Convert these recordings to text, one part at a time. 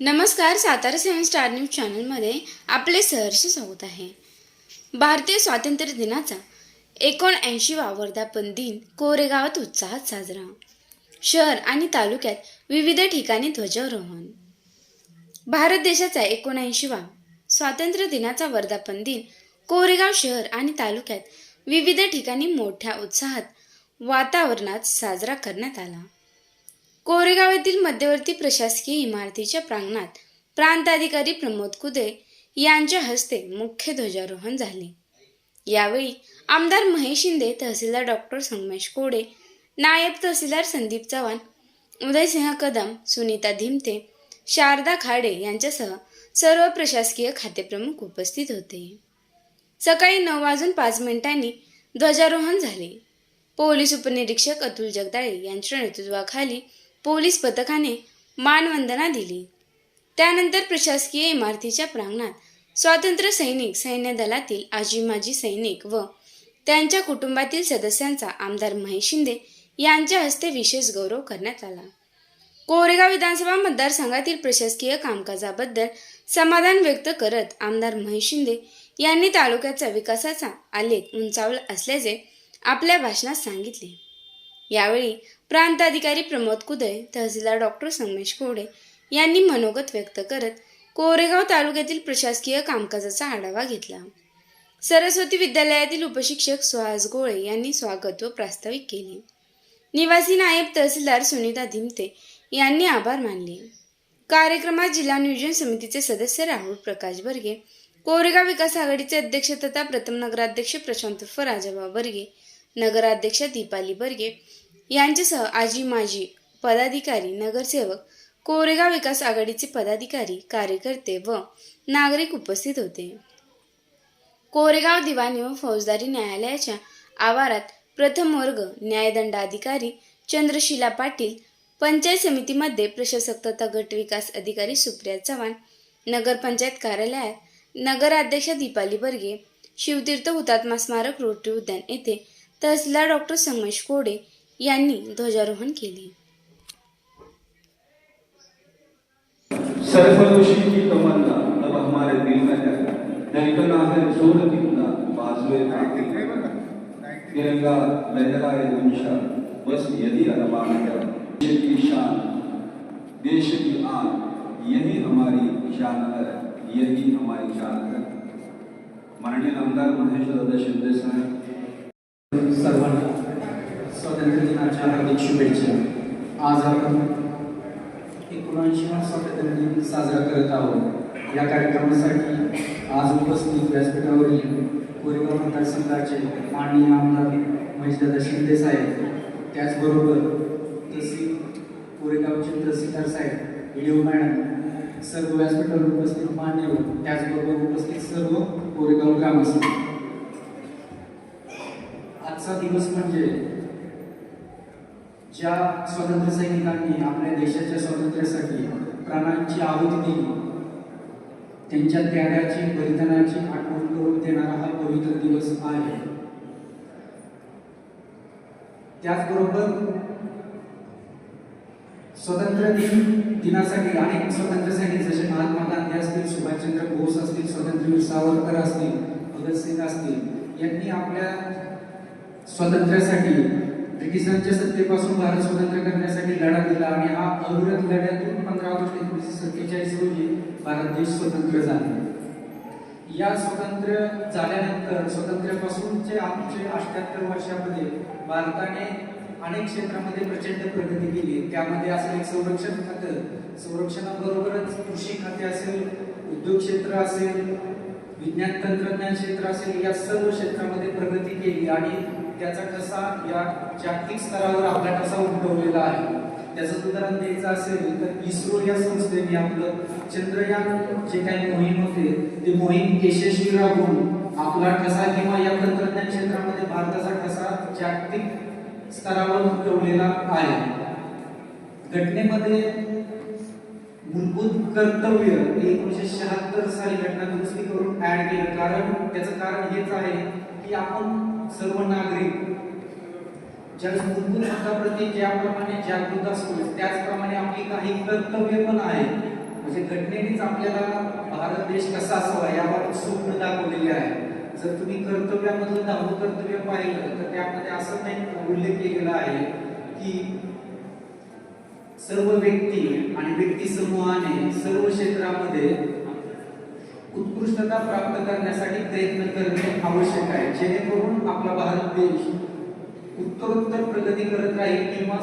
नमस्कार सातारा सेवन star news चॅनलमध्ये आपले सहर्ष स्वागत आहे. भारतीय स्वातंत्र्य दिनाचा एकोणऐंशीवा वर्धापन दिन कोरेगावात उत्साहात साजरा. शहर आणि तालुक्यात विविध ठिकाणी ध्वजारोहण. भारत देशाचा एकोणऐंशीवा स्वातंत्र्य दिनाचा वर्धापन दिन कोरेगाव शहर आणि तालुक्यात विविध ठिकाणी मोठ्या उत्साहात वातावरणात साजरा करण्यात आला. कोरेगाव येथील मध्यवर्ती प्रशासकीय इमारतीच्या प्रांगणात प्रांताधिकारी प्रमोद कुदे यांच्या हस्ते मुख्य ध्वजारोहण झाले. यावेळी आमदार महेश शिंदे तहसीलदार डॉक्टर संगमेश कोडे नायब तहसीलदार संदीप चव्हाण उदयसिंह कदम सुनीता धिमते शारदा खाडे यांच्यासह सर्व प्रशासकीय खातेप्रमुख उपस्थित होते. सकाळी नऊ वाजून पाच मिनिटांनी ध्वजारोहण झाले. पोलीस उपनिरीक्षक अतुल जगदाळे यांच्या नेतृत्वाखाली पोलीस पथकाने मानवंदना दिली. त्यानंतर प्रशासकीय इमारतीच्या प्रांगणात स्वातंत्र्य सैनिक सैन्य दलातील आजी माजी सैनिक व त्यांच्या कुटुंबातील सदस्यांचा आमदार महेश शिंदे यांच्या हस्ते विशेष गौरव करण्यात आला. कोरेगाव विधानसभा मतदारसंघातील प्रशासकीय कामकाजाबद्दल समाधान व्यक्त करत आमदार महेश शिंदे यांनी तालुक्याचा विकासाचा आलेख उंचावला असल्याचे आपल्या भाषणात सांगितले. यावेळी प्रांताधिकारी प्रमोद कुदय तहसीलदार डॉक्टर संगमेश कोडे यांनी मनोगत व्यक्त करत कोरेगाव तालुक्यातील प्रशासकीय कामकाजाचा आढावा घेतला. सरस्वती विद्यालयातील उपशिक्षक सुहास गोळे यांनी स्वागत व प्रास्ताविक केले. निवासी नायब तहसीलदार सुनीता धिमते यांनी आभार मानले. कार्यक्रमात जिल्हा नियोजन समितीचे सदस्य राहुल प्रकाश बर्गे कोरेगाव विकास आघाडीचे अध्यक्ष तथा प्रथम नगराध्यक्ष प्रशांत उर्फ बर्गे नगराध्यक्ष दीपाली बर्गे यांच्यासह आजी माजी पदाधिकारी नगरसेवक कोरेगाव विकास आघाडीचे पदाधिकारी कार्यकर्ते व नागरिक उपस्थित होते. कोरेगाव दिवाणी व फौजदारी न्यायालयाच्या आवारात प्रथम वर्ग न्यायदंडाधिकारी चंद्रशिला पाटील पंचायत समितीमध्ये प्रशासक तथा गट विकास अधिकारी सुप्रिया चव्हाण नगरपंचायत कार्यालयात नगराध्यक्षा दीपाली बर्गे शिवतीर्थ हुतात्मा स्मारक रोटरी उद्यान येथे तहसीलदार डॉक्टर संगमेश कोडे यांनी ध्वजारोहण केले सरफरोशी की तमन्ना अब हमारे दिल में है। धड़कना है ज़ोर कितना, बाजुए तिरंगा लहराए गुंशा बस यही अरमान है। देश की शान, देश की आन यही हमारी शान है यही हमारी शान है माननीय आमदार महेश दादा शिंदे साहेब दिनाच्या हार्दिक शुभेच्छा. आज आपण एकोणऐंशीवा स्वातंत्र्य दिन साजरा करत आहोत. या कार्यक्रमासाठी आज उपस्थित व्यासपीठावरील कोरेगाव मतदारसंघाचे माननीय आमदार महेशदादा शिंदे साहेब त्याचबरोबर तहसील कोरेगावचे तहसीलदार साहेब व्हिडिओ मॅडम सर्व व्यासपीठावर उपस्थित मान्यवर त्याचबरोबर उपस्थित सर्व कोरेगाव ग्रामस्थ. आजचा दिवस म्हणजे ज्या स्वातंत्र्य सैनिकांनी आपल्या देशाच्या स्वातंत्र्यासाठी प्राणांची आहुती दिली त्यांच्या त्यागाची बलिदानाची आठवण करून देणारा हा पवित्र दिवस आहे. त्याचबरोबर स्वतंत्र दिन दिनासाठी अनेक स्वतंत्र सैनिक जसे महात्मा गांधी असतील सुभाषचंद्र बोस असतील स्वातंत्र्यवीर सावरकर असतील भगतसिंग असतील यांनी आपल्या स्वातंत्र्यासाठी ब्रिटिशांच्या सत्तेपासून भारत स्वतंत्र करण्यासाठी लढा दिला आणि हा अविरत लढ्यातून पंधरा ऑगस्ट एकोणीसशे सत्तेचाळीस रोजी भारत देश स्वतंत्र झाला. या स्वतंत्र झाल्यानंतर स्वतंत्र्यापासूनचे आमचे अठ्याहत्तर वर्षामध्ये भारताने अनेक क्षेत्रामध्ये प्रचंड प्रगती केली. त्यामध्ये असेल एक संरक्षण खातं. संरक्षणाबरोबरच कृषी खाते असेल उद्योग क्षेत्र असेल विज्ञान तंत्रज्ञान क्षेत्र असेल या सर्व क्षेत्रामध्ये प्रगती केली आणि त्याचा ठसा या जागतिक स्तरावर आपला ठसा उमटवलेला आहे. त्याचं उदाहरण द्यायचं असेल तर इस्रो या संस्थेने आपलं चंद्रयान जे काही मोहीम होते ते मोहीम यशस्वी राबवून आपला ठसा किंवा या तंत्रज्ञान क्षेत्रामध्ये भारताचा ठसा जागतिक स्तरावर उमटवलेला आहे. घटनेमध्ये मूलभूत कर्तव्य एकोणीसशे एकोणीशे शहात्तर साली घटना दुरुस्ती करून ऍड केलं. कारण त्याचं कारण हेच आहे की आपण सर्व नागरिक ज्या मूलभूत हक्काप्रती ज्याप्रमाणे जागृत असतो त्याचप्रमाणे आपली काही कर्तव्य पण आहेत. म्हणजे घटनेनेच आपल्याला भारत देश कसा असावा याबाबत स्वप्न दाखवलेले आहे. जर तुम्ही कर्तव्यामधलं दहावं कर्तव्य पाहिलं तर त्यामध्ये असं नाही उल्लेख केलेला आहे की सर्व व्यक्ती आणि व्यक्ती समूहाने सर्व क्षेत्रामध्ये उत्कृष्टता प्राप्त करण्यासाठी प्रयत्न करणे आवश्यक आहे. जेणेकरून आपला भारत देश उत्तरोत्तर प्रगती करत राहील किंवा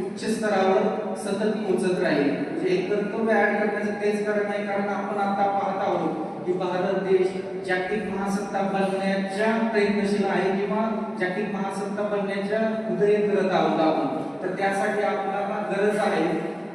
उच्च स्तरावर सतत पोहोचत राहील. म्हणजे एक कर्तव्य ऍड करण्याचं तेच कारण आहे. कारण आपण आता पाहत आहोत की भारत देश जागतिक महासत्ता बनण्याच्या प्रयत्नशील आहे किंवा जागतिक महासत्ता बनण्याच्या उदय करत आहोत आपण. तर त्यासाठी आपल्याला गरज आहे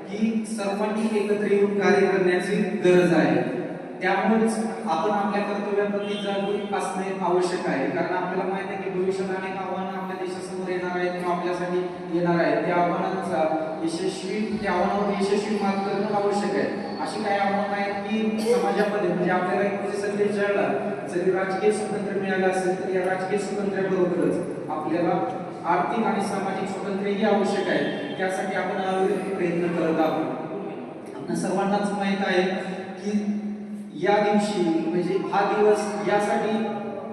की सर्वांनी एकत्र येऊन कार्य करण्याची गरज आहे. त्यामुळेच आपण आपल्या कर्तव्याप्रती जागरूक असणे आवश्यक आहे. कारण आपल्याला माहिती आहे की भविष्यात अनेक आव्हानं आपल्या देशासमोर येणार आहेत किंवा आपल्यासाठी येणार आहेत. त्या आव्हानांचा यशस्वी त्या आव्हानावर यशस्वी मात करणं आवश्यक आहे. अशी काही आव्हानं आहेत की समाजामध्ये म्हणजे आपल्याला एकोणीसशे म्हणजे सत्तेचाळीसला जरी राजकीय स्वातंत्र्य मिळालं असेल तर या राजकीय स्वातंत्र्याबरोबरच आपल्याला आर्थिक आणि सामाजिक स्वातंत्र्यही आवश्यक आहे. त्यासाठी आपण प्रयत्न करत आहोत. आपल्या सर्वांनाच माहीत आहे की या दिवशी म्हणजे हा दिवस यासाठी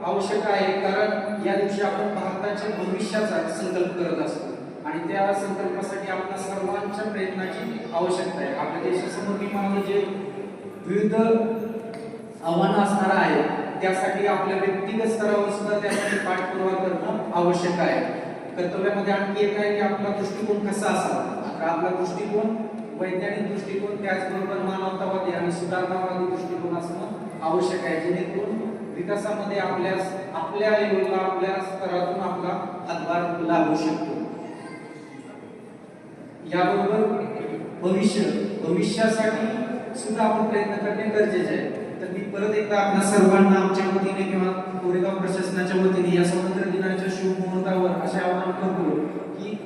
आवश्यक आहे कारण या दिवशी आपण भारताच्या भविष्याचा संकल्प करत असतो. आणि त्या संकल्पासाठी आपल्या सर्वांच्या प्रयत्नाची आवश्यकता आहे. आपल्या देशासमोर किमान जे विविध आव्हानं असणार आहे त्यासाठी आपल्या व्यक्तिगत स्तरावर सुद्धा त्यासाठी पाठपुरावा करणं आवश्यक आहे. कर्तव्यामध्ये आणखी एक आहे की आपला दृष्टिकोन कसा असावा? आपला दृष्टिकोन वैज्ञानिक दृष्टिकोन त्याचबरोबर मानवतावादी आणि सुधारणावादी दृष्टिकोन असणं आवश्यक आहे. जेणेकरून विकासामध्ये आपल्या आपल्या लेवलला आपल्या स्तरातून आपला हातभार लागू शकतो. याबरोबर भविष्य भविष्यासाठी सुद्धा आपण प्रयत्न करणे गरजेचे आहे. तर मी परत एकदा आपल्या सर्वांना आमच्या वतीने किंवा कोरेगाव प्रशासनाच्या वतीने या स्वातंत्र्य दिनाच्या शुभ मुहूर्तावर असे आवाहन करतो की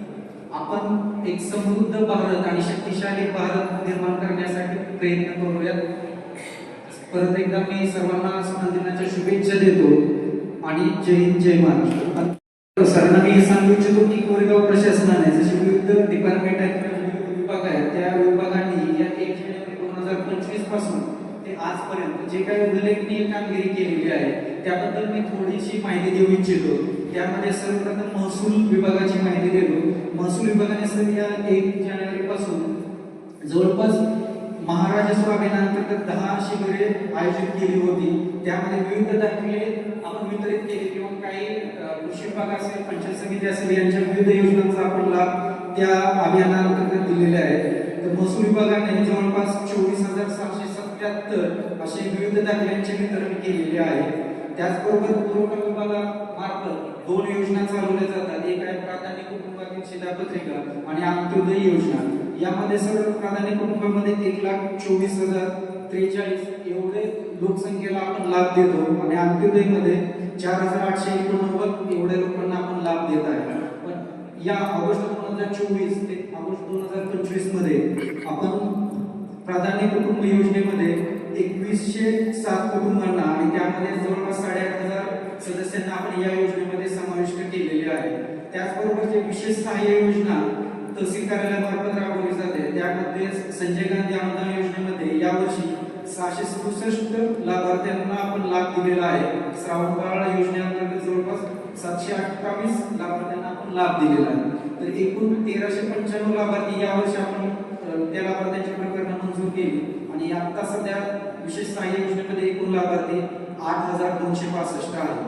आपण एक समृद्ध भारत आणि शक्तिशाली भारत निर्माण करण्यासाठी प्रयत्न करूयात. परत एकदा मी सर्वांना स्वातंत्र्य दिनाच्या शुभेच्छा देतो आणि जय हिंद जय महाराष्ट्र. सरांना मी हे सांगू इच्छितो की कोरेगाव प्रशासनाने जसे विविध डिपार्टमेंट आहेत म्हणजे विभाग आहेत त्या विभागांनी या एक जानेवारी दोन हजार पंचवीसपासून ते आजपर्यंत जे काही उल्लेखनीय कामगिरी केलेली आहे त्याबद्दल मी थोडीशी माहिती देऊ इच्छितो. त्यामध्ये सर्वप्रथम महसूल विभागाची माहिती देतो. महसूल विभागाने सर या एक जानेवारी पासून जवळपास महाराजस्व अभियानांतर्गत दहा शिबिरे आयोजित केली होती. त्यामध्ये विविध दाखले आपण वितरित केले किंवा काही कृषी विभाग असेल पंचायत समिती असेल यांच्या विविध योजनांचा आपण लाभ त्या अभियानांतर्गत दिलेले आहे तर महसूल विभागाने जवळपास चोवीस हजार सहाशे सत्याहत्तर असे विविध दाखल्यांचे वितरण केलेले आहे. त्याचबरोबर पुरवठा मार्फत दोन योजना चालवल्या जातात. एक आहे प्राधान्य कुटुंबातील शिधापत्रिका आणि अंत्योदय योजना. यामध्ये सर्व प्राधान्य कुटुंबामध्ये एक लाख चोवीस हजार त्रेचाळीस एवढे लोकसंख्येला आपण लाभ देतो आणि अंत्योदयमध्ये चार हजार आठशे एकोणनव्वद एवढ्या लोकांना आपण लाभ देत आहे. पण या ऑगस्ट दोन हजार चोवीस ते ऑगस्ट दोन हजार पंचवीसमध्ये आपण प्राधान्य कुटुंब योजनेमध्ये एकवीसशे सात कुटुंबांना आणि त्यामध्ये जवळपास साडेआठ हजार सदस्यांना आपण या योजनेमध्ये समाविष्ट केलेले आहे. त्याचबरोबर जे विशेष सहाय्य योजना तहसील कार्यालयामार्फत राबवली जाते त्यामध्ये संजय गांधी अनुदान योजनेमध्ये यावर्षी सहाशे सदुसष्ट लाभार्थ्यांना आपण लाभ दिलेला आहे. श्रावण बाळ योजनेअंतर्गत जवळपास सातशे अठ्ठावीस लाभार्थ्यांना आपण लाभ दिलेला आहे. तर एकूण तेराशे पंच्याण्णव लाभार्थी यावर्षी आपण त्या लाभार्थ्यांची आणि आता सध्या विशेष सहाय्य योजनेमध्ये एकूण लाभार्थी आठ हजार दोनशे पासष्ट आहे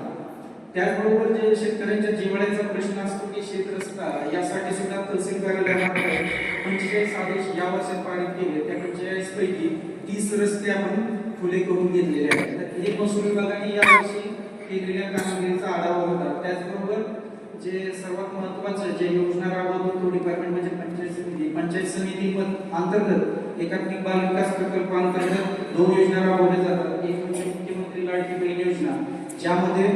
त्याचबरोबर जे शेतकऱ्यांच्या जिवाळ्याचा प्रश्न असतो की शेतरस्ता यासाठी सुद्धा तहसील कार्यालयामार्फत पंचेचाळीस आदेश या वर्षात पारित केले. त्या पंचेचाळीस पैकी तीस रस्ते आपण खुले करून घेतलेले आहेत. तर हे महसूल विभागाने यावर्षी केलेल्या कामगिरीचा आढावा होता. त्याचबरोबर जे सर्वात महत्वाचं जे योजना राबवतो तो डिपार्टमेंट म्हणजे पंचायत समिती पंचायत समिती पण अंतर्गत एकात्मिक बाल विकास प्रकल्प अंतर्गत दोन योजना राबवल्या जातात. एक म्हणजे मुख्यमंत्री लाडकी बहीण योजना ज्यामध्ये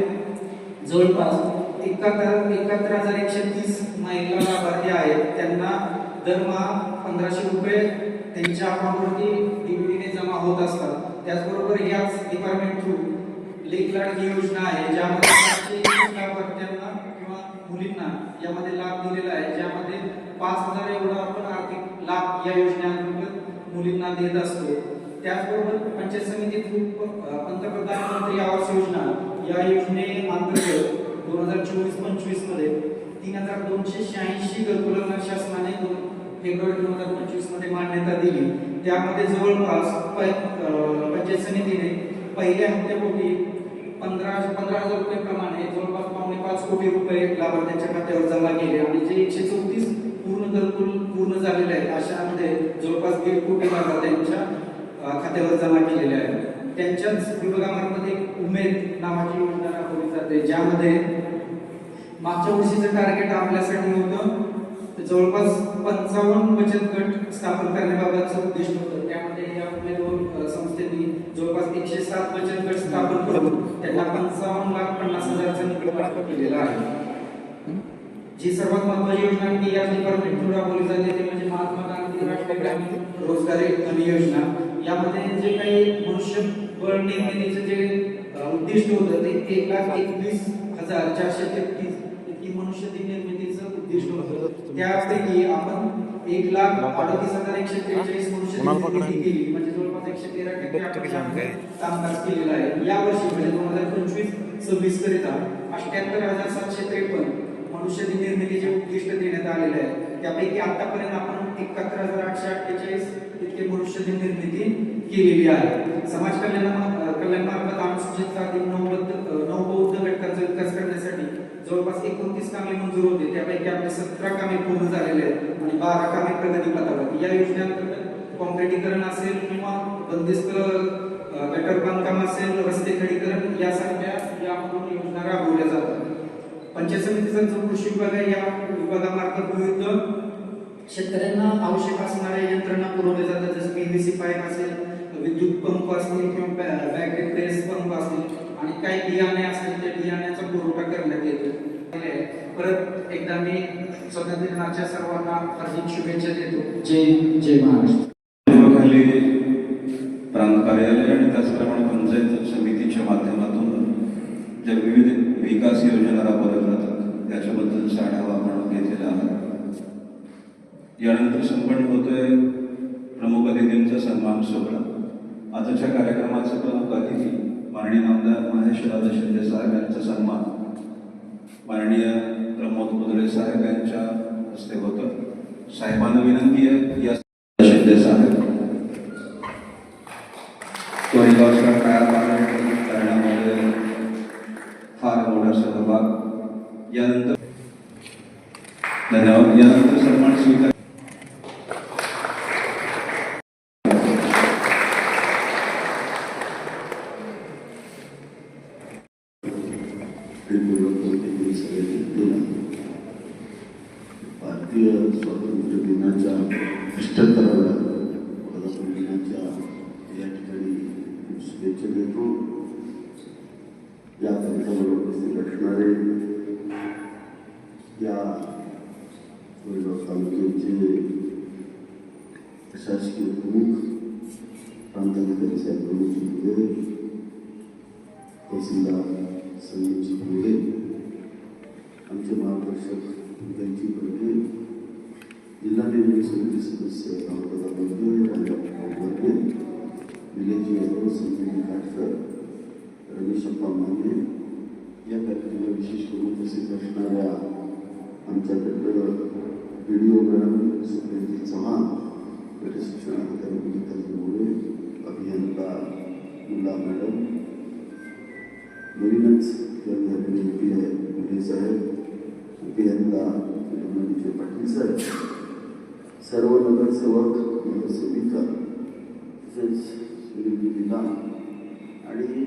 जवळपास एकाहत्तर एकाहत्तर हजार एकशे तीस महिला लाभार्थी आहेत. त्यांना दरमहा पंधराशे रुपये त्यांच्या अकाउंटवरती डीबीटीने जमा होत असतात. त्याचबरोबर याच डिपार्टमेंट थ्रू लेख लाडकी योजना आहे ज्यामध्ये लाभार्थ्यांना किंवा मुलींना यामध्ये लाभ दिलेला आहे. ज्यामध्ये पाच हजार एवढा आपण आर्थिक लाभ या योजनेअंतर्गत मुलींना देत असतो. त्याचबरोबर पंचायत समिती थ्रू पंतप्रधान मंत्री आवास योजना या योजनेअंतर्गत दोन हजार चोवीस पंचवीसमध्ये तीन हजार दोनशे शहाऐंशी घरकुलांना शासनाने दोन फेब्रुवारी दोन हजार पंचवीसमध्ये मान्यता दिली. त्यामध्ये जवळपास पंचायत समितीने पहिल्या हप्त्यापोटी पंधरा पंधरा हजार रुपये प्रमाणे जवळपास पावणे पाच कोटी रुपये लाभार्थ्यांच्या खात्यावर जमा केले आणि जे एकशे चौतीस पूर्ण घरकुल पूर्ण झालेले आहेत. अशामध्ये जवळपास दीड कोटी लाभार्थ्यांच्या त्यांच्या खात्यावर जमा केलेल्या आहेत. त्यांच्याच विभागामार्फत एक उमेद नावाची योजना राबवली जाते ज्यामध्ये मागच्या वर्षीचं टार्गेट आपल्यासाठी होतं. जवळपास पंचावन्न बचत गट स्थापन करण्याबाबतचं उद्दिष्ट होतं. त्यामध्ये या उमेदवार अ, संस्थेने जवळपास एकशे सात बचत गट स्थापन करून त्यांना पंचावन्न लाख पन्नास हजारचा निधी प्राप्त केलेला आहे. जी सर्वात महत्वाची योजना की या डिपार्टमेंट राबवली जाते ते म्हणजे महात्मा गांधी राष्ट्रीय ग्रामीण रोजगार हमी योजना. यामध्ये जे काही मनुष्यबळ निर्मितीचं जे उद्दिष्ट होतं ते एक लाख एकवीस हजार चारशे तेहतीस इतकी मनुष्यबळ निर्मितीचं उद्दिष्ट होतं. त्यापैकी आपण एक लाख अडतीस हजार एकशे त्रेचाळीस मनुष्यबळ निर्मिती केली? म्हणजे जवळपास एकशे तेरा टक्के कामकाज केलेलं आहे. या वर्षी म्हणजे दोन हजार पंचवीस सव्वीस करिता अठ्याहत्तर हजार सातशे त्रेपन्न. मनुष्यबळ निर्मितीचे उद्दिष्ट देण्यात आलेले आहे त्यापैकी आतापर्यंत आपण एकाहत्तर हजार आठशे अठ्ठेचाळीस इतके भविष्य निर्मिती केलेली आहे समाज कल्याण कल्याणामार्फत अनुसूचित जाती नवबद्ध नवबौद्ध घटकांचा विकास करण्यासाठी जवळपास एकोणतीस कामे मंजूर होते. त्यापैकी आपले सतरा कामे पूर्ण झालेले आहेत आणि बारा कामे प्रगतीपथावर या योजनेअंतर्गत कॉन्क्रिटीकरण असेल किंवा बंदिस्त गटर बांधकाम असेल रस्ते खडीकरण यासारख्या यामधून योजना राबवल्या जातात. पंचायत समितीचा जो कृषी विभाग आहे या विभागामार्फत विविध शेतकऱ्यांना आवश्यक असणाऱ्या यंत्रणा पुरवल्या जातात. जसं पीव्हीसी पाईप असेल विद्युत पंप असतील किंवा बॅटरी प्रेस पंप असतील आणि काही बियाणे असतील त्या बियाण्याचा पुरवठा करण्यात येतो. परत एकदा मी स्वातंत्र्य दिनाच्या सर्वांना हार्दिक शुभेच्छा देतो. जय जय महाराष्ट्र. प्रांत कार्यालय आणि त्याचप्रमाणे पंचायत समितीच्या माध्यमातून ज्या विविध विकास योजना राबवल्या जातात त्याच्याबद्दलचा आढावा आपण घेतलेला आहे. यानंतर संपन्न होतोय प्रमुख अतिथींचा सन्मान सोहळा. आजच्या कार्यक्रमाचे प्रमुख अतिथी माननीय आमदार महेशराज शिंदे साहेब यांचा सन्मान. माननीय प्रमोद कुदरे साहेब यांच्या हस्ते होतं. साहेबांना विनंती आहे या शिंदे साहेब. कोरेगाव काळा पालन करण्यामध्ये फार मोठा सहभाग यानंतर धन्यवाद यानंतर सन्मान स्वीकार भारतीय स्वातंत्र्य दिनाच्या अष्ट्याहत्तराव्या स्वातंत्र्य दिनाच्या या ठिकाणी शुभेच्छा देतो या कार्यक्रमाला उपस्थित असणारे या कोरेगाव तालुक्याचे प्रशासकीय प्रमुख प्रांताधिकारी साहेब प्रमुखजी पुढे तहसीलदार संदीपजी पुढे आमचे मार्गदर्शक त्यांची वर्गे जिल्हा निर्णय समिती सदस्य रामदादा बर्गे बर्गे विलेजी यादव संजय काटकर रमेश अप्पा माने या कार्यक्रमाला विशेष करून उपस्थित असणाऱ्या आमच्याकडं व्हिडिओ मॅडम सुप्रियती चव्हाण गट शिक्षण अधिकारी गीताजी मोरे अभियंता मुला मॅडम नवीनच जन्म झालेले एम पी आहे मुले साहेब अभियंता विजय पाटील साहेब सर्व नगरसेवक नगरसेविका तसेच सुनील निदान आणि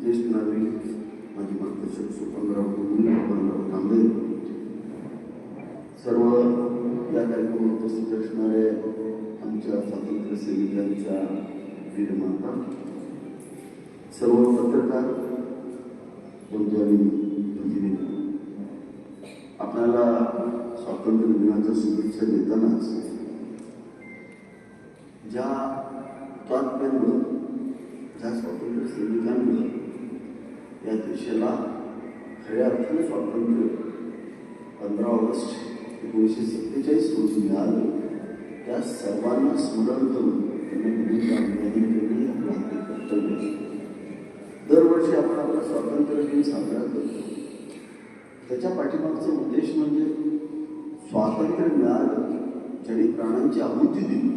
ज्येष्ठ नागरिक माझे मार्गदर्शक सुपंदराव गुरुजी सुपंदराव तांबे सर्व या कार्यक्रमात उपस्थित असणारे आमच्या स्वातंत्र्य सैनिकांच्या वीरमाता सर्व पत्रकार बंधू आणि भगिनी आपल्याला स्वातंत्र्य दिनाच्या शुभेच्छा देतानाच ज्या हुतात्म्यांमुळं ज्या स्वातंत्र्य सैनिकांमुळं या देशाला खऱ्या अर्थाने स्वातंत्र्य पंधरा ऑगस्ट एकोणीसशे सत्तेचाळीस रोजी मिळालं. त्या सर्वांना स्मरण करून त्यांनी भूमिका जाहीर करणे आपलं आपले कर्तव्य. दरवर्षी आपण आपला स्वातंत्र्य दिन साजरा करतो. त्याच्या पाठीमागचा उद्देश म्हणजे स्वातंत्र्य मिळालं ज्यांनी प्राणांची आहुती दिली.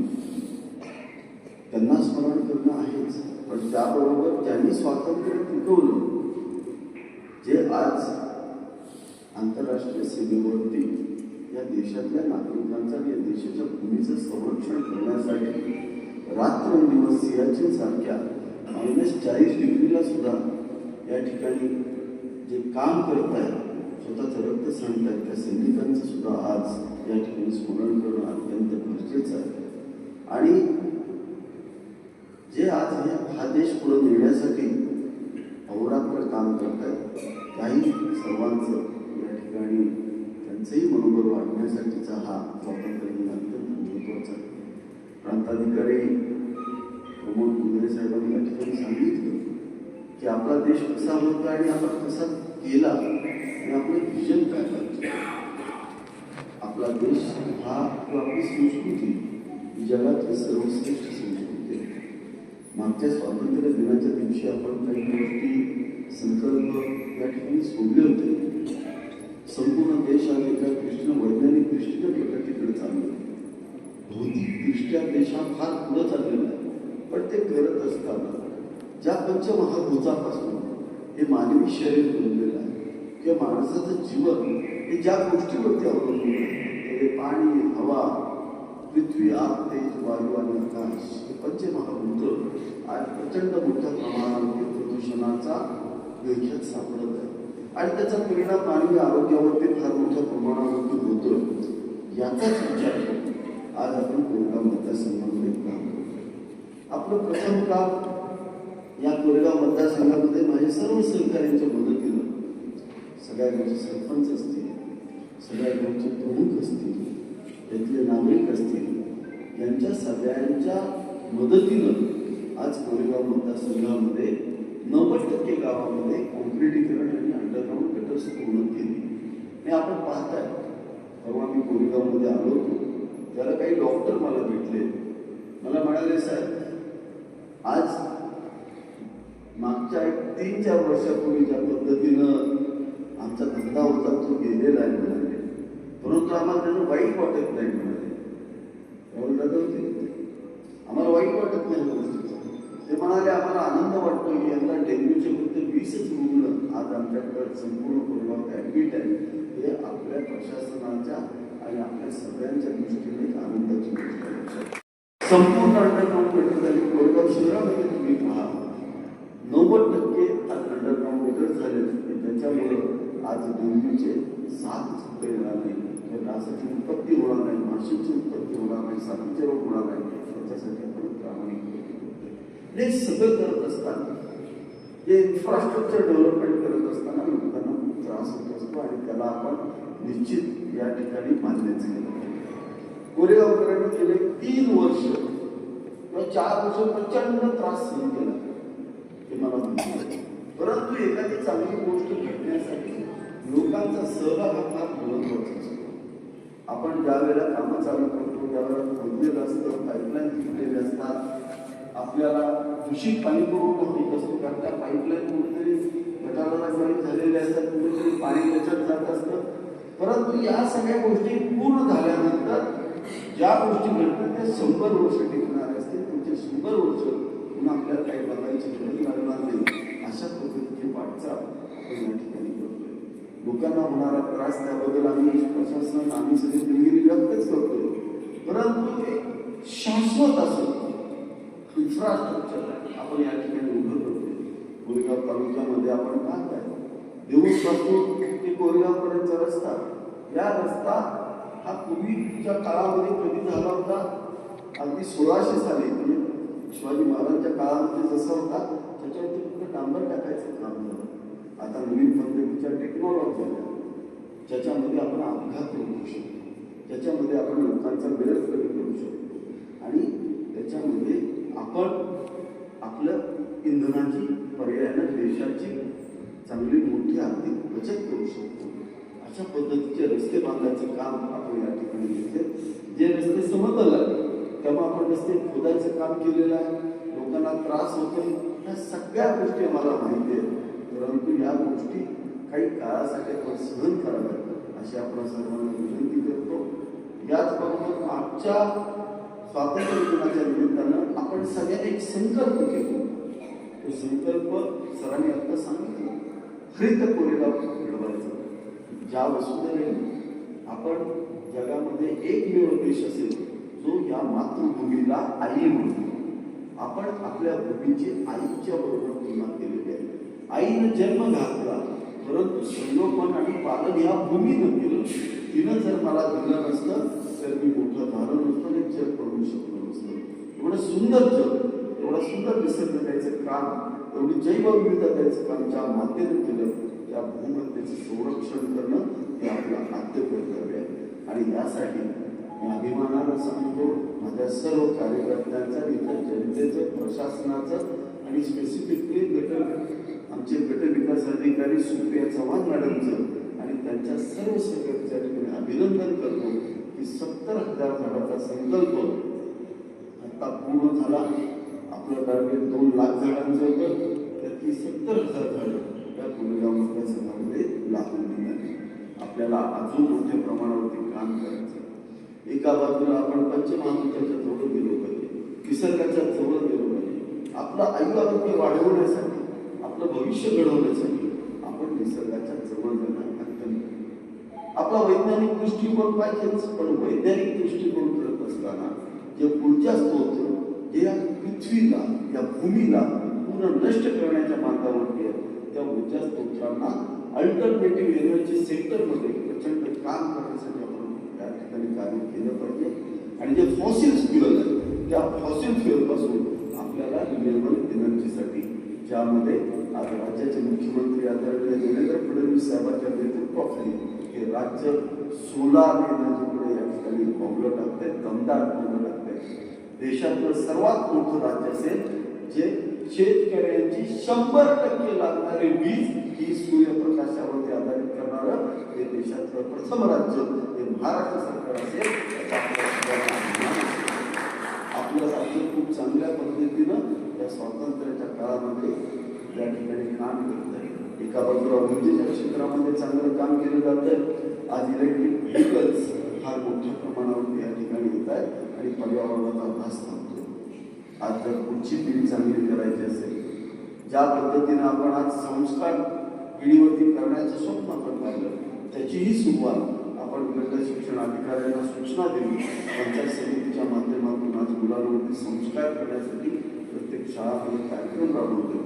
त्यांना स्मरण करणं आहेच पण त्याबरोबर ज्यांनी स्वातंत्र्य टिकवलं जे आज आंतरराष्ट्रीय सीमेवरती या देशातल्या नागरिकांचं आणि या देशाच्या भूमीचं संरक्षण करण्यासाठी रात्रंदिवस सियाचीन सारख्या मायनस चाळीस डिग्रीला सुद्धा या ठिकाणी जे काम करत आहेत स्वतःचं रक्त आहेत त्या सैनिकांचं सुद्धा आज या ठिकाणी स्मरण करणं अत्यंत गरजेचं आहे. आणि जे आज हे हा देश पुढे नेण्यासाठी अहोरात्र काम करत आहेत काही सर्वांचं या ठिकाणी त्यांचंही मनोबल वाढण्यासाठीचा हा स्वातंत्र्य अत्यंत महत्त्वाचा प्रांताधिकारी प्रमोद कुंदरे साहेबांनी या ठिकाणी सांगितलं की आपला देश कसा होता आणि आपण कसा केला आणि आपलं विजन काय पाहिजे आपला देश हा आपली संस्कृती ही जगातली सर्वश्रेष्ठ संस्कृती आहे. मागच्या स्वातंत्र्य दिनाच्या दिवशी आपण काही गोष्टी संकल्प या ठिकाणी सोडले होते. संपूर्ण देश आणि एका दृष्टीनं वैज्ञानिक दृष्टीनं प्रगतीकडे चाललो आहे. भौतिकदृष्ट्या देश हा फार पुढं चाललेला आहे पण ते करत असताना ज्या पंचमहाभूतापासून हे मानवी शरीर बनलेलं आहे किंवा माणसाचं जीवन हे ज्या गोष्टीवरती अवलंबून आहे ते पाणी हवा पृथ्वी आग तेज वायू आणि आकाश हे पंचमहाभूत आज प्रचंड मोठ्या प्रमाणामध्ये प्रदूषणाचा विळख्यात सापडत आहे आणि त्याचा परिणाम मानवी आरोग्यावरती फार मोठ्या प्रमाणावरती होतोय याचाच विचार आज आपण कोरेगाव मतदारसंघामध्ये काम करतो आपलं प्रथम काम या कोरेगाव मतदारसंघामध्ये माझ्या सर्व सहकार्यांच्या मदतीनं सगळ्या गावचे सरपंच असतील सगळ्या गावचे प्रमुख असतील त्यातले नागरिक असतील यांच्या सगळ्यांच्या मदतीनं आज कोरेगाव मतदारसंघामध्ये नव्वद टक्के गावामध्ये कॉन्क्रिटीकरण आणि अंडरग्राऊंड गटर्स पूर्ण केली आणि आपण पाहताय. परवा मी कोरेगावमध्ये आलो होतो. त्याला काही डॉक्टर मला भेटले. मला म्हणाले साहेब आज मागच्या एक तीन चार वर्षापूर्वी ज्या पद्धतीनं आमचा धंदा होता तो गेलेला आहे म्हणाले. परंतु आम्हाला त्यानं वाईट वाटत नाही म्हणाले. त्यावेळी दादा होते. आम्हाला वाईट वाटत नाही गोष्टीचं ते म्हणाले आम्हाला आनंद वाटतो की यंदा डेंग्यूचे फक्त वीसच रुग्ण आज आमच्याकडे संपूर्ण कोरोनात ॲडमिट आहे हे आपल्या प्रशासनाच्या आणि आपल्या सगळ्यांच्या दृष्टीने आनंदाची गोष्ट संपूर्ण अंडरग्राऊंड गटर झाली. कोरेगाव शहरामध्ये तुम्ही पहा. नव्वद टक्के आज अंडरग्राऊंड गटर झाले. आणि त्याच्यामुळं आज डेंग्यूचे साथ सुद्धा येणार नाही डासाची उत्पत्ती होणार नाही. माशीची उत्पत्ती होणार नाही. साथीचे रोग होणार नाही. त्याच्यासाठी आपण प्रामाणिक हे सगळं करत असताना जे इन्फ्रास्ट्रक्चर डेव्हलपमेंट करत असताना लोकांना खूप त्रास होत असतो आणि त्याला आपण निश्चित या ठिकाणी मान्यच केलं. कोरेगावकरांनी गेले तीन वर्ष. किंवा चार वर्ष प्रचंड त्रास सहन केला. ते मला परंतु एखादी चांगली गोष्ट घडण्यासाठी लोकांचा सहभाग हा फार महत्त्वाचा असतो. आपण ज्या वेळेला कामं चालू करतो त्यावेळेला खोदलेलं असतं पाईपलाईन फुटलेले असतात आपल्याला दूषित पाणी पुरवठा होत असतो. कारण त्या पाईपलाईन कुठेतरी गटाराला जरी झालेले असतात कुठेतरी पाणी त्याच्यात जात असतं. परंतु या सगळ्या गोष्टी पूर्ण झाल्यानंतर ज्या गोष्टी घडतात त्या शंभर वर्ष टिकणार असते तुमचे शंभर वर्ष पुन्हा आपल्याला काही बघायची गरज लागणार नाही. अशा पद्धतीची वाटचाल आपण या ठिकाणी करतोय. लोकांना होणारा त्रास त्याबद्दल आम्ही प्रशासन आम्ही सगळी दिलगिरी व्यक्तच करतोय. परंतु ते शाश्वत असं इन्फ्रास्ट्रक्चर आपण या ठिकाणी उभं करतो कोरेगाव तालुक्यामध्ये आपण पाहताय देऊळपासून ते कोरेगावपर्यंतचा रस्ता. या रस्ता हा पूर्वीच्या काळामध्ये कधी झाला होता? अगदी सोळाशे साली. म्हणजे शिवाजी महाराजांच्या काळामध्ये जसा होता त्याच्यावरती फक्त डांबर टाकायचं काम झालं. आता नवीन पद्धतीच्या टेक्नॉलॉजी आल्या ज्याच्यामध्ये आपण अपघात करू शकतो. ज्याच्यामध्ये आपण लोकांचा वेळ कमी करू शकतो. आणि आपण आपलं इंधनाची पर्यायानं देशाची चांगली मोठी आर्थिक बचत करू शकतो. अशा पद्धतीचे रस्ते बांधायचं काम आपण या ठिकाणी घेतले जे रस्ते समतल आहे तेव्हा आपण रस्ते खोदायचं काम केलेलं आहे. लोकांना त्रास होतोय. ह्या सगळ्या गोष्टी मला माहिती आहेत. परंतु या गोष्टी काही काळासाठी आपण सहन कराव्यात अशी आपण सर्वांना विनंती करतो. याचबरोबर आजच्या स्वातंत्र्य दिनाच्या निमित्तानं आपण सगळ्यांनी एक संकल्प केला. तो संकल्प सरांनी आता सांगितला. हरित कोरेगाव घडवायचा. ज्या वसुधेने आपण जगामध्ये एकमेव देश असेल जो या मातृभूमीला आई म्हणतो आपण आपल्या भूमीची आईच्या बरोबर तुलना केलेली आहे. आईनं जन्म घातला परंतु संगोपन आणि पालन या भूमीनं केलं. तिनं जर मला दिलं नसतं तर मी मोठं झालं नसतं आणि जग करू शकलो नसतं. एवढं सुंदर जग एवढा सुंदर निसर्ग त्याचं काम एवढी जैवविविधता त्याचं काम ज्या मातेनं केलं त्या भूमतेचं संरक्षण करणं हे आपलं आद्य कर्तव्य आहे. आणि यासाठी मी अभिमानानं सांगतो माझ्या सर्व कार्यकर्त्यांचं इतर जनतेचं प्रशासनाचं आणि स्पेसिफिकली गट आमचे गट विकास अधिकारी सुप्रिया चव्हाण मॅडमचं त्यांच्या सर्व सहकार्यासाठी ठिकाणी अभिनंदन करतो की सत्तर हजार झाडाचा संकल्प आता पूर्ण झाला. आपलं टार्गेट दोन लाख झाडांचं होतं. त्यातली सत्तर हजार झाडं या पुणेगाव मतदारसंघामध्ये लागून निघाली आपल्याला अजून मोठ्या प्रमाणावरती काम करायचं एका बाजूला आपण पंचमहाभूताच्या जवळ गेलो पाहिजे. निसर्गाच्या जवळ गेलो पाहिजे. आपलं आयु वाढवण्यासाठी आपलं भविष्य घडवण्यासाठी आपण निसर्गाच्या जवळ जाणार अत्यंत आपला वैज्ञानिक दृष्टिकोन पाहिजेच पण वैज्ञानिक दृष्टिकोन करत असताना जे ऊर्जा स्तोत्र जे या पृथ्वीला या भूमीला पूर्ण नष्ट करण्याच्या मार्गावरती आहे त्या ऊर्जा स्तोत्रांना अल्टरनेटिव्ह एनर्जी सेक्टरमध्ये प्रचंड काम करण्यासाठी आपण त्या ठिकाणी कार्य केलं पाहिजे. आणि जे फॉसिल फ्युअल आहे त्या फॉसिल फ्युअलपासून आपल्याला रिन्युएबल एनर्जीसाठी ज्यामध्ये आज राज्याचे मुख्यमंत्री आदरणीय देवेंद्र फडणवीस साहेबांच्या नेतृत्वाखाली हे राज्य सोलार एनर्जीकडे या ठिकाणी पावलं टाकते दमदार पावलं टाकते देशातलं सर्वात मोठं राज्य असेल जे शेतकऱ्यांची शंभर टक्के लागणारी वीज ही सूर्यप्रकाशावरती आधारित करणारं हे देशातलं प्रथम राज्य हे महाराष्ट्र सरकार असेल आपलं राज्य खूप चांगल्या पद्धतीनं या स्वातंत्र्याच्या काळामध्ये या ठिकाणी काम करत आहे. एका बाजूला ऊर्जेच्या म्हणजे क्षेत्रामध्ये चांगलं काम केलं जातं आज इलेक्ट्रिक व्हेकल्स फार मोठ्या प्रमाणावर या ठिकाणी येत आहेत आणि पर्यावरणाचा ऱ्हास थांबतो आज जर पुढची पिढी चांगली करायची असेल ज्या पद्धतीनं आपण आज संस्कार पिढीवरती करण्याचं स्वप्न आपण पाहिलं त्याचीही सुरुवात आपण गट शिक्षण अधिकाऱ्यांना सूचना दिली. पंचायत समितीच्या माध्यमातून आज मुलांवरती संस्कार करण्यासाठी प्रत्येक शाळामध्ये कार्यक्रम राबवतो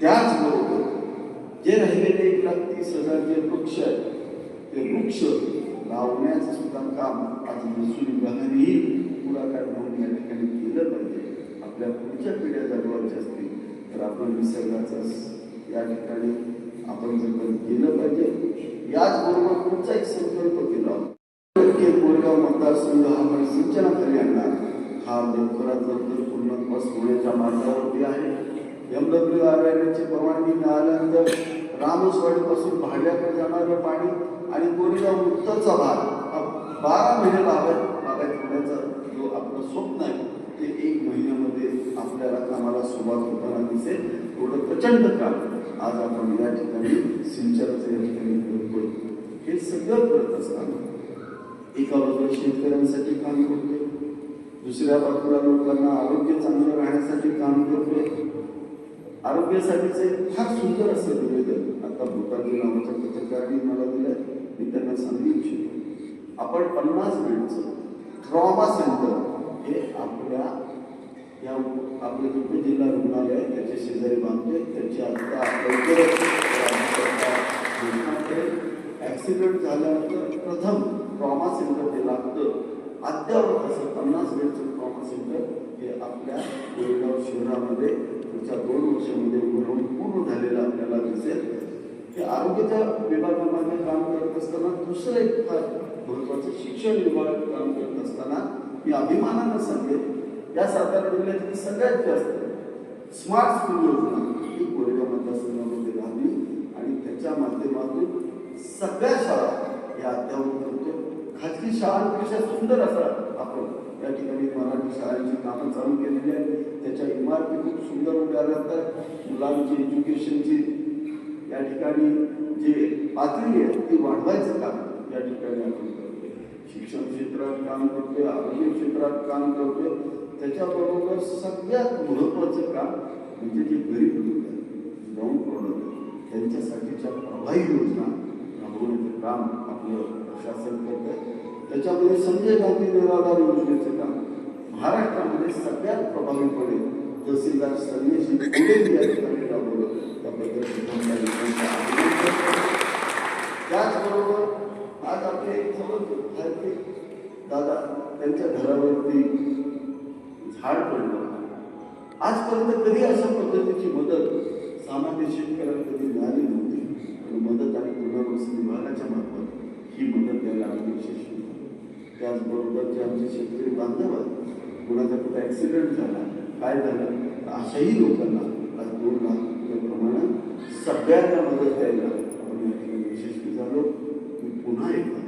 त्याचबरोबर जे राहिलेले एक लाख तीस हजार जे वृक्ष आहेत ते वृक्ष लावण्याचं सुद्धा काम आज महसूल विभागानेही पुढाकार घेऊन या ठिकाणी केलं पाहिजे. आपल्या पुढच्या पिढ्या जगवायच्या असतील तर आपण निसर्गाचं या ठिकाणी आपण जतन केलं पाहिजे. याचबरोबर पुढचा एक संकल्प केला. टक्के कोरेगाव मतदारसंघ हा पण सिंचनाखाली आणणार हा लवकरात लवकर पूर्णत्वास होण्याच्या मार्गावरती आहे. एम डब्ल्यू आर ची परवानगी मिळाल्यानंतर रामसवाडीपासून भाड्याकडे जाणारं पाणी आणि कोरेगाव उत्तरचा भाग हा बारा महिने बागायत बागायत होण्याचं जो आपलं स्वप्न आहे ते एक महिन्यामध्ये आपल्याला कामाला सुरुवात होताना दिसेल. एवढं प्रचंड काम. आज आपण या ठिकाणी सिंचनाचं या ठिकाणी करतोय हे सगळं करत असताना एका बाजूला शेतकऱ्यांसाठी काम करतोय. दुसऱ्या बाजूला लोकांना आरोग्य चांगलं राहण्यासाठी काम करतोय. आरोग्यासाठीचे फार सुंदर असं निवेदन आता भूतानी नावाच्या पत्रकारांनी मला दिलं मी त्यांना सांगू इच्छितो. आपण पन्नास मिनिटचं ट्रॉमा सेंटर हे आपल्या या आपले जे जिल्हा रुग्णालय आहे त्याच्या शेजारी बांधतोय त्याची आता लवकरच ॲक्सिडेंट झाल्यानंतर प्रथम ट्रॉमा सेंटर ते लागतं. अद्यावत असं पन्नास मिनिटचं ट्रॉमा सेंटर हे आपल्या बेळगाव शहरामध्ये पुढच्या दोन वर्षामध्ये उभं पूर्ण झालेलं आपल्याला दिसेल. हे आरोग्याच्या विभागामध्ये काम करत असताना दुसरं एक फार महत्वाचं शिक्षण विभागात काम करत असताना मी अभिमानानं सांगेन या सातारा जिल्ह्यातली सगळ्यात जास्त स्मार्ट स्कूल योजना ही कोरेगाव मतदारसंघामध्ये राहिली आणि त्याच्या माध्यमातून सगळ्या शाळा या अद्यावत करतो खाजगी शाळांपेक्षा सुंदर असा आपण या ठिकाणी मराठी शाळेची कामं चालू केलेली आहेत. त्याच्या इमारती खूप सुंदर उभ्या राहतात. मुलांची एज्युकेशनची या ठिकाणी जे पातळी आहे ती वाढवायचं काम या ठिकाणी आपण करतोय. शिक्षण क्षेत्रात काम करतोय आरोग्य क्षेत्रात काम करतोय. त्याच्याबरोबर सगळ्यात महत्त्वाचं काम म्हणजे जे गरीब लोक आहेत ग्राउंड प्रॉडक्ट त्यांच्यासाठीच्या प्रभावी योजना राबवण्याचं काम आपलं प्रशासन करत आहे त्याच्यामध्ये संजय गांधी निराधार योजनेचं काम. महाराष्ट्रामध्ये सगळ्यात प्रभावीपणे तहसीलदार संन्याशी या ठिकाणी राबवलं त्याबद्दल त्या त्याचबरोबर आज आपले एक आहे दादा त्यांच्या घरावरती झाड पडलं. आजपर्यंत कधी अशा पद्धतीची मदत सामान्य शेतकऱ्यांना कधी मिळाली नव्हती. पण मदत आणि पुनर्वसन विभागाच्या मार्फत ही मदत द्यायला आम्ही त्याचबरोबर जे आमचे शेतकरी बांधव आहेत कुणाचा कुठं ॲक्सिडेंट झाला काय झालं तर अशाही लोकांना आज दोन लाख रुपयाप्रमाणे सगळ्यांना मदत द्यायला आपण या ठिकाणी यशस्वी झालो. मी पुन्हा एकदा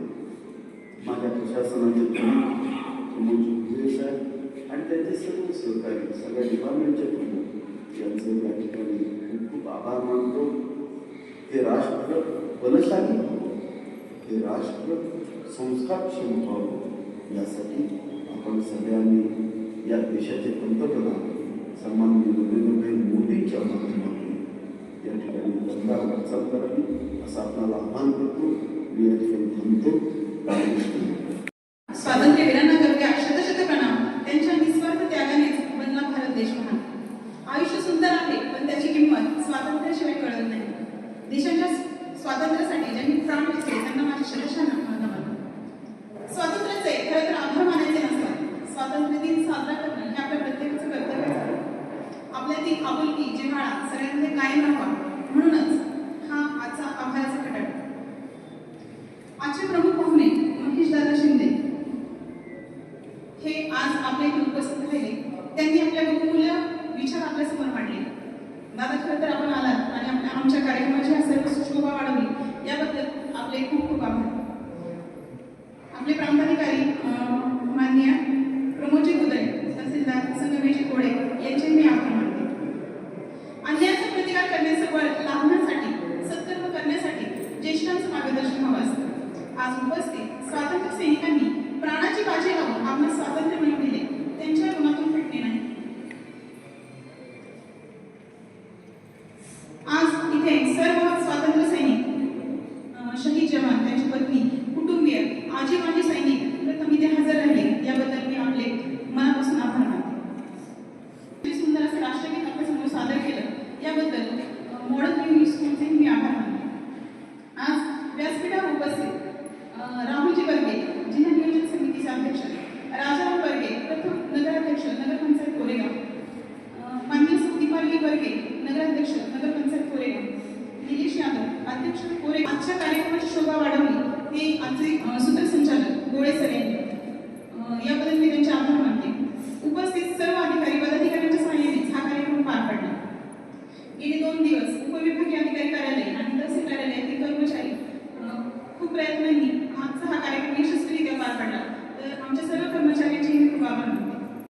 माझ्या प्रशासनाचे प्रमुख सुरेश साहेब आणि त्यांचे सर्व सहकारी सगळ्या डिपार्टमेंटचे प्रमुख यांचे या ठिकाणी खूप खूप आभार मानतो. हे राष्ट्र बलशाली व्हावं हे राष्ट्र संस्कारक्षम व्हावं यासाठी आपण सगळ्यांनी या देशाचे पंतप्रधान सन्माननीय नरेंद्रभाई मोदींच्या माध्यमातून या ठिकाणी दमदार वाटचाल करावी असं आपल्याला आव्हान करतो. मी या ठिकाणी थांबतो.